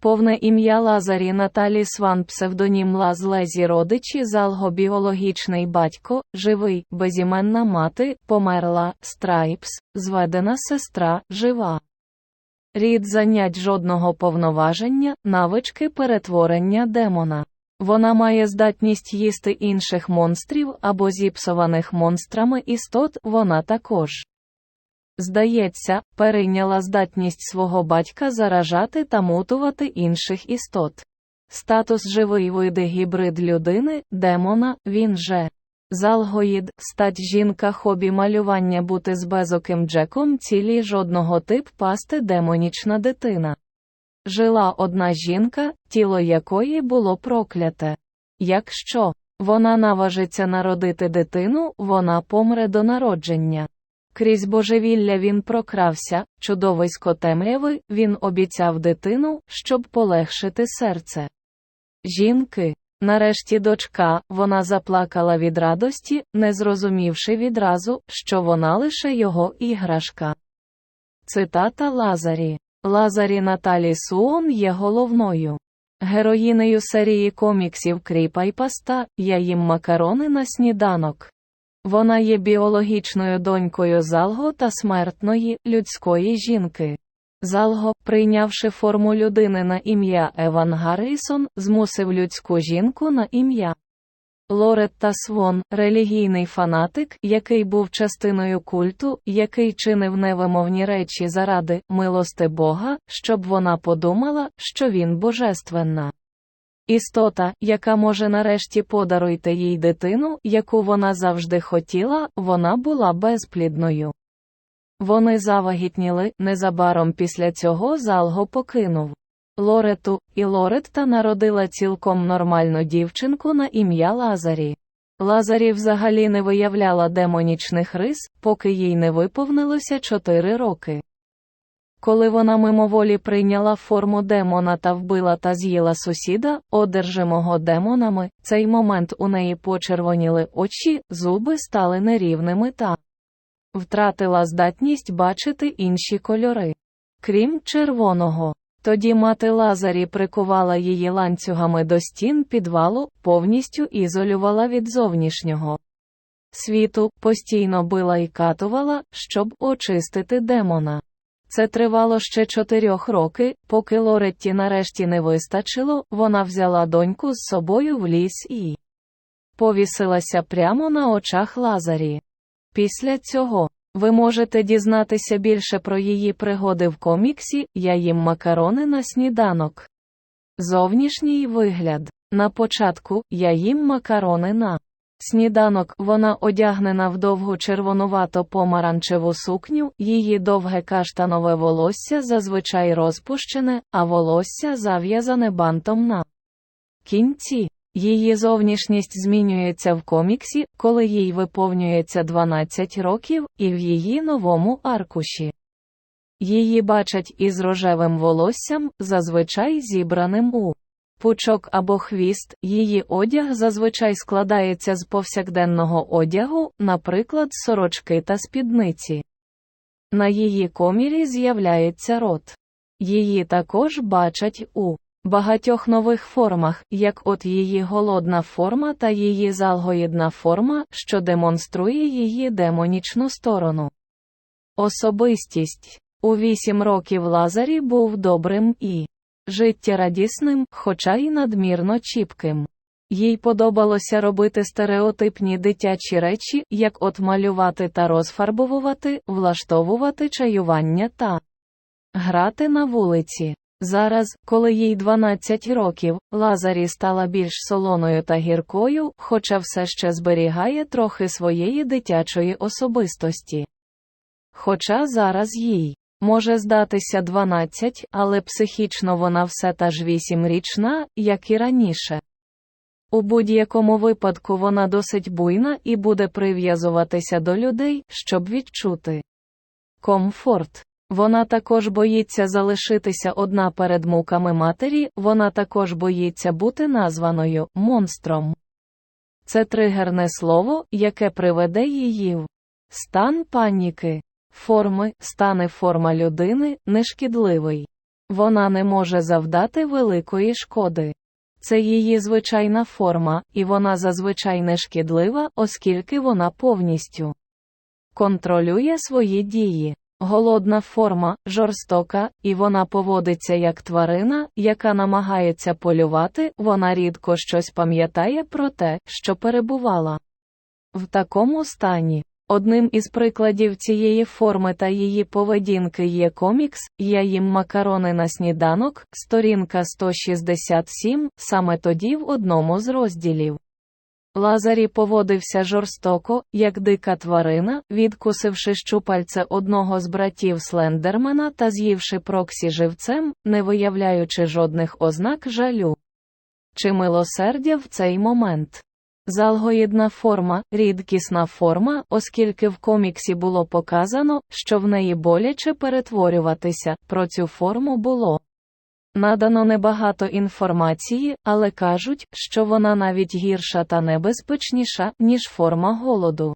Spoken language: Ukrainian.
Повне ім'я Лазарі Наталі Сван псевдонім Лаз Лезі родичі Залго біологічний батько, живий, безіменна мати, померла, Страйпс, зведена сестра, жива. Рід занять жодного повноваження, навички перетворення демона. Вона має здатність їсти інших монстрів або зіпсованих монстрами істот, вона також. Здається, перейняла здатність свого батька заражати та мутувати інших істот. Статус живий види гібрид людини, демона, він же. Залгоїд, стать жінка хобі малювання бути з безоким Джеком цілі жодного тип пасти демонічна дитина. Жила одна жінка, тіло якої було прокляте. Якщо вона наважиться народити дитину, вона помре до народження. Крізь божевілля він прокрався, чудовисько темряви, він обіцяв дитину, щоб полегшити серце. Жінки. Нарешті дочка, вона заплакала від радості, не зрозумівши відразу, що вона лише його іграшка. Цитата Лазарі. Лазарі Наталі Суон є головною героїнею серії коміксів Кріпа й Паста, я їм макарони на сніданок. Вона є біологічною донькою Залго та смертної, людської жінки. Залго, прийнявши форму людини на ім'я Еван Гаррісон, змусив людську жінку на ім'я. Лоретта Свон, релігійний фанатик, який був частиною культу, який чинив невимовні речі заради милости Бога, щоб вона подумала, що він божественна. Істота, яка може нарешті подаруйте їй дитину, яку вона завжди хотіла, вона була безплідною. Вони завагітніли, незабаром після цього залго покинув Лорету, і Лоретта народила цілком нормальну дівчинку на ім'я Лазарі. Лазарі взагалі не виявляла демонічних рис, поки їй не виповнилося 4 роки. Коли вона мимоволі прийняла форму демона та вбила та з'їла сусіда, одержимого демонами, цей момент у неї почервоніли очі, зуби стали нерівними та втратила здатність бачити інші кольори. Крім червоного. Тоді мати Лазарі прикувала її ланцюгами до стін підвалу, повністю ізолювала від зовнішнього світу, постійно била і катувала, щоб очистити демона. Це тривало ще чотирьох роки, поки Лоретті нарешті не вистачило, вона взяла доньку з собою в ліс і повісилася прямо на очах Лазарі. Після цього ви можете дізнатися більше про її пригоди в коміксі Я їм макарони на сніданок. Зовнішній вигляд. На початку я їм макарони на сніданок. Вона одягнена в довгу червонувато помаранчеву сукню, її довге каштанове волосся зазвичай розпущене, а волосся зав'язане бантом на кінці. Її зовнішність змінюється в коміксі, коли їй виповнюється 12 років, і в її новому аркуші. Її бачать із рожевим волоссям, зазвичай зібраним у пучок або хвіст, її одяг зазвичай складається з повсякденного одягу, наприклад, сорочки та спідниці. На її комірі з'являється рот. Її також бачать у багатьох нових формах, як от її голодна форма та її залгоїдна форма, що демонструє її демонічну сторону. Особистість у вісім років Лазарі був добрим і життєрадісним, хоча й надмірно чіпким. Їй подобалося робити стереотипні дитячі речі, як от малювати та розфарбовувати, влаштовувати чаювання та грати на вулиці. Зараз, коли їй 12 років, Лазарі стала більш солоною та гіркою, хоча все ще зберігає трохи своєї дитячої особистості. Хоча зараз їй може здатися 12, але психічно вона все та ж 8-річна, як і раніше. У будь-якому випадку вона досить буйна і буде прив'язуватися до людей, щоб відчути комфорт. Вона також боїться залишитися одна перед муками матері, вона також боїться бути названою монстром. Це тригерне слово, яке приведе її в стан паніки, форми, стане форма людини, нешкідливий. Вона не може завдати великої шкоди. Це її звичайна форма, і вона зазвичай не шкідлива, оскільки вона повністю контролює свої дії. Голодна форма жорстока, і вона поводиться як тварина, яка намагається полювати, вона рідко щось пам'ятає про те, що перебувала в такому стані. Одним із прикладів цієї форми та її поведінки є комікс Я їм макарони на сніданок, сторінка 167, саме тоді в одному з розділів. Лазарі поводився жорстоко, як дика тварина, відкусивши щупальце одного з братів Слендермена та з'ївши проксі живцем, не виявляючи жодних ознак жалю чи милосердя в цей момент. Залгоїдна форма рідкісна форма, оскільки в коміксі було показано, що в неї боляче перетворюватися, про цю форму було надано небагато інформації, але кажуть, що вона навіть гірша та небезпечніша, ніж форма голоду.